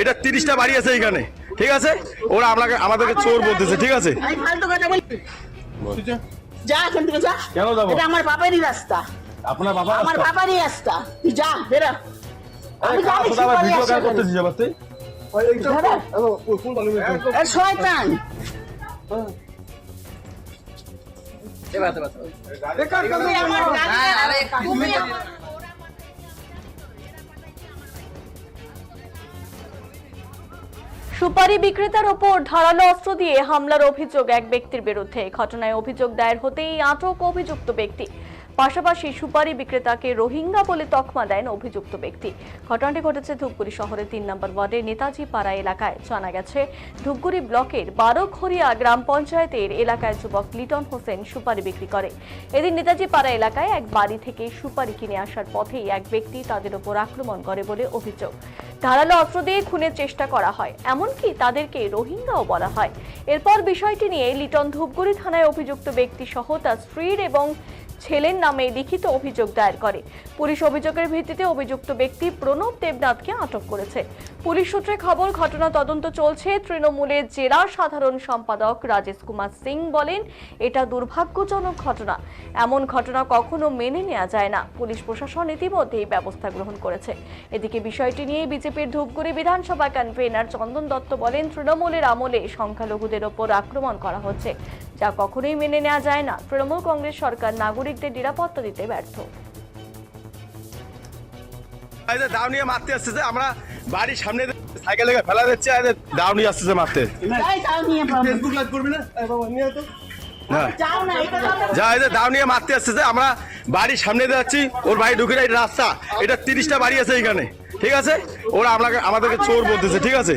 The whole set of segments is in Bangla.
এটা তিরিশটা বাড়ি আছে এখানে ঠিক আছে? ওরা আপনাকে আমাদেরকে চোর বলতেছে ঠিক আছে? আমি ফালতু কথা বলি। যা এখান থেকে যা। কেন যাব? এটা আমার বাবারই রাস্তা। আপনার বাবা আমার বাবারই রাস্তা। তুই যা বেরো। আমি জানি শয়তান। আমার সুপারি বিক্রেতার ওপর ধারালো অস্ত্র দিয়ে হামলার অভিযোগ এক ব্যক্তির বিরুদ্ধে। ঘটনায় অভিযোগ দায়ের হতেই আটক অভিযুক্ত ব্যক্তি। পাশাপাশি সুপারি বিক্রেতাকে রোহিঙ্গা বলে তকমা দেন অভিযুক্ত ব্যক্তি। ঘটনাটি ঘটেছে ধূপগুড়ি শহরের তিন নম্বর ওয়ার্ডের নেতাজি পাড়া এলাকায়। জানা গেছে, ধূপগুড়ি ব্লকের বারোখরিয়া গ্রাম পঞ্চায়েতের এলাকায় যুবক লিটন হোসেন সুপারি বিক্রি করে। এদিন নেতাজি পাড়া এলাকায় এক বাড়ি থেকে সুপারি কিনে আসার পথেই এক ব্যক্তি তাদের ওপর আক্রমণ করে বলে অভিযোগ। ধারালো অস্ত্র দিয়ে খুনের চেষ্টা করা হয়, এমনকি তাদেরকে রোহিঙ্গাও বলা হয়। এরপর বিষয়টি নিয়ে লিটন ধূপগুড়ি থানায় অভিযুক্ত ব্যক্তি সহ তার স্ত্রীর এবং ছেলের নামে লিখিত অভিযোগ দায়ের করে। পুলিশ অভিযোগের ভিত্তিতে অভিযুক্ত ব্যক্তি প্রণব দেবনাথকে আটক করেছে। পুলিশ সূত্রে খবর, ঘটনা তদন্ত চলছে। তৃণমূলের জেলা সাধারণ সম্পাদক রাজেশ কুমার সিং বলেন, এটা দুর্ভাগ্যজনক ঘটনা। এমন ঘটনা কখনো মেনে নেওয়া যায় না। পুলিশ প্রশাসন ইতিমধ্যেই ব্যবস্থা গ্রহণ করেছে। এদিকে বিষয়টি নিয়ে বিজেপির ধূপগুড়ি বিধানসভা কনভেনার চন্দন দত্ত বলেন, তৃণমূলের আমলে সংখ্যালঘুদের ওপর আক্রমণ করা হচ্ছে। যা কখনোই মেনে নেওয়া যায় না। তৃণমূল কংগ্রেস সরকার নাগরিকদের নিরাপত্তা দিতে ব্যর্থ। এই দাও নিয়ে মারতে আসছে আমরা বাড়ির সামনে সাইকেল ফেলা দিচ্ছে দাও নিয়ে আসছে মারতে। নিয়ে বাবা। ফেসবুক লাইভ করবি না? এই বাবা নিয়ে আয় তো। যাও না এটা যাও যা এই যে দাও নিয়ে মারতে আসছে যে আমরা বাড়ির সামনে দিয়ে যাচ্ছি ওর বাড়ি ঢুকে এই রাস্তা। এটা তিরিশটা বাড়ি আছে এখানে ঠিক আছে? ওরা আপনাকে আমাদেরকে চোর বলতেছে ঠিক আছে?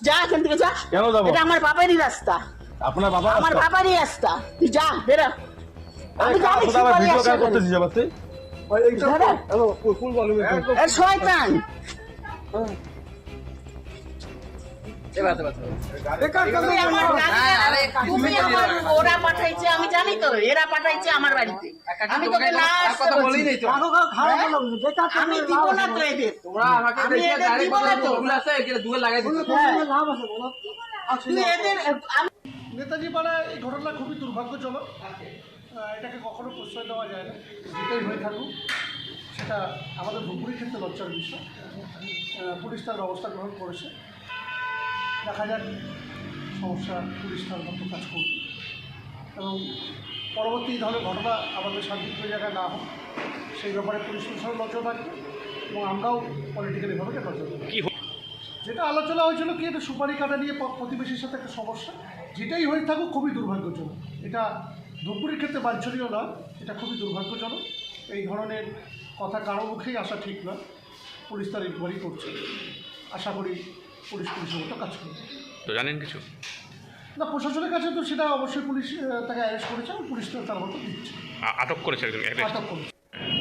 তুই যা। এখান থেকে যা। কেন যাব? এটা আমার বাবারই রাস্তা। আপনার বাবা আমার বাবারই রাস্তা। তুই যা বেরো। আমি। ভাই, এইটা হ্যালো, ফুল ভলিউমে এ শয়তান। ওরা পাঠাইছে আমি জানি তো এরা পাঠাইছে আমার বাড়িতে। আমি তোকে না আমি দিব না তো এদের। আমি এদের দিব না তো। তুই এদের আমি নেতাজি পাড়ায় এই ঘটনা খুবই দুর্ভাগ্যজনক। এটাকে কখনো প্রশ্রয় দেওয়া যায় না। যেটাই হয়ে থাকুক সেটা আমাদের ধুপুরি ক্ষেত্রে লজ্জার বিষয়। পুলিশ তার ব্যবস্থা গ্রহণ করেছে। দেখা যাক সমস্যা পুলিশ তার মতো কাজ করবে। এবং পরবর্তী ধরনের ঘটনা আমাদের শান্তিপ্রিয় জায়গায় না হোক সেই ব্যাপারে পুলিশ প্রশাসন নজর রাখবে এবং আমরাও পলিটিক্যালি ভাবে নজর রাখব। যেটা আলোচনা হয়েছিল কি এটা সুপারি কাটা নিয়ে প্রতিবেশীর সাথে একটা সমস্যা। যেটাই হয়ে থাকুক খুবই দুর্ভাগ্যজনক। এটা ধূপগুড়ির ক্ষেত্রে বাঞ্ছনীয় নয় এটা খুবই দুর্ভাগ্যজনক। এই ধরনের কথা কারও মুখেই আসা ঠিক নয় পুলিশ তার ইনকোয়ারি করছে। আশা করি পুলিশ পুলিশের মতো কাজ করবে তো জানেন কিছু? না প্রশাসনের কাছে তো সেটা অবশ্যই পুলিশ তাকে অ্যারেস্ট করেছে এবং পুলিশ তো তার মতো দিচ্ছে। আটক করেছে একজন আটক করেছে।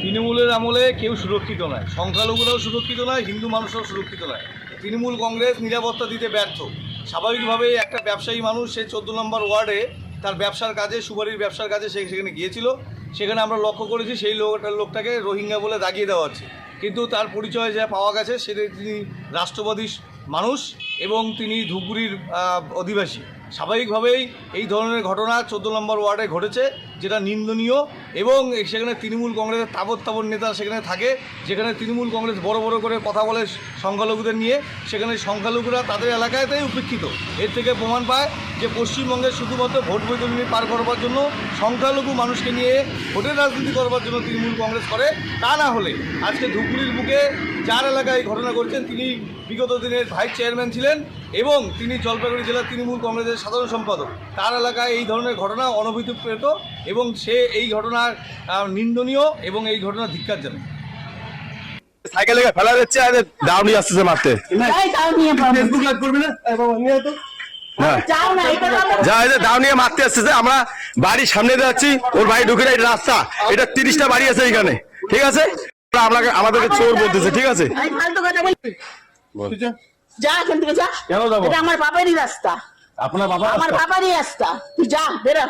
তৃণমূলের আমলে কেউ সুরক্ষিত নয় সংখ্যালঘুরাও সুরক্ষিত নয় হিন্দু মানুষরাও সুরক্ষিত নয়। তৃণমূল কংগ্রেস নিরাপত্তা দিতে ব্যর্থ। স্বাভাবিকভাবেই একটা ব্যবসায়ী মানুষ সে চোদ্দ নম্বর ওয়ার্ডে তার ব্যবসার কাজে সুপারির ব্যবসার কাজে সে সেখানে গিয়েছিল। সেখানে আমরা লক্ষ্য করেছি সেই লোকটার লোকটাকে রোহিঙ্গা বলে দাগিয়ে দেওয়া হচ্ছে। কিন্তু তার পরিচয় যা পাওয়া গেছে সেটা তিনি রাষ্ট্রবাদী মানুষ এবং তিনি ধুপগুড়ির অধিবাসী। স্বাভাবিকভাবেই এই ধরনের ঘটনা চোদ্দ নম্বর ওয়ার্ডে ঘটেছে, যেটা নিন্দনীয় এবং সেখানে তৃণমূল কংগ্রেসের তাবৎ তাবৎ নেতা সেখানে থাকে, যেখানে তৃণমূল কংগ্রেস বড় বড় করে কথা বলে সংখ্যালঘুদের নিয়ে, সেখানে সংখ্যালঘুরা তাদের এলাকাতেই উপেক্ষিত। এর থেকে প্রমাণ পায় যে পশ্চিমবঙ্গে শুধুমাত্র ভোট বৈতরণী পার করবার জন্য সংখ্যালঘু মানুষকে নিয়ে ভোটের রাজনীতি করবার জন্য তৃণমূল কংগ্রেস করে, তা না হলে আজকে ধুপগুড়ির বুকে যার এলাকায় ঘটনা করছেন তিনি বিগত দিনের ভাইস চেয়ারম্যান ছিলেন এবং তিনি জলপাইগুড়ি জেলার তৃণমূল কংগ্রেসের সাধারণ সম্পাদক। তার এলাকায় এই ধরনের ঘটনা অনভিপ্রেত এবং সে এই ঘটনার নিন্দনীয় এবং এই ঘটনা ধিক্কার জানায়। সাইকেল লেগে ফেলা এই দাও নিয়ে মারতে। ফেসবুক লাইভ করবি না? দাও নিয়ে আমরা বাড়ির সামনে যাচ্ছি ওর বাড়ি ঢুকে রাস্তা। এটা তিরিশটা বাড়ি আছে এখানে ঠিক আছে? আপনাকে আমাদেরকে চোর বলতেছে ঠিক আছে? যা। যা এখান থেকে যা কেন যাব? এটা আমার বাবারই রাস্তা আপনার বাবা আমার বাবারই রাস্তা তুই যা বেরো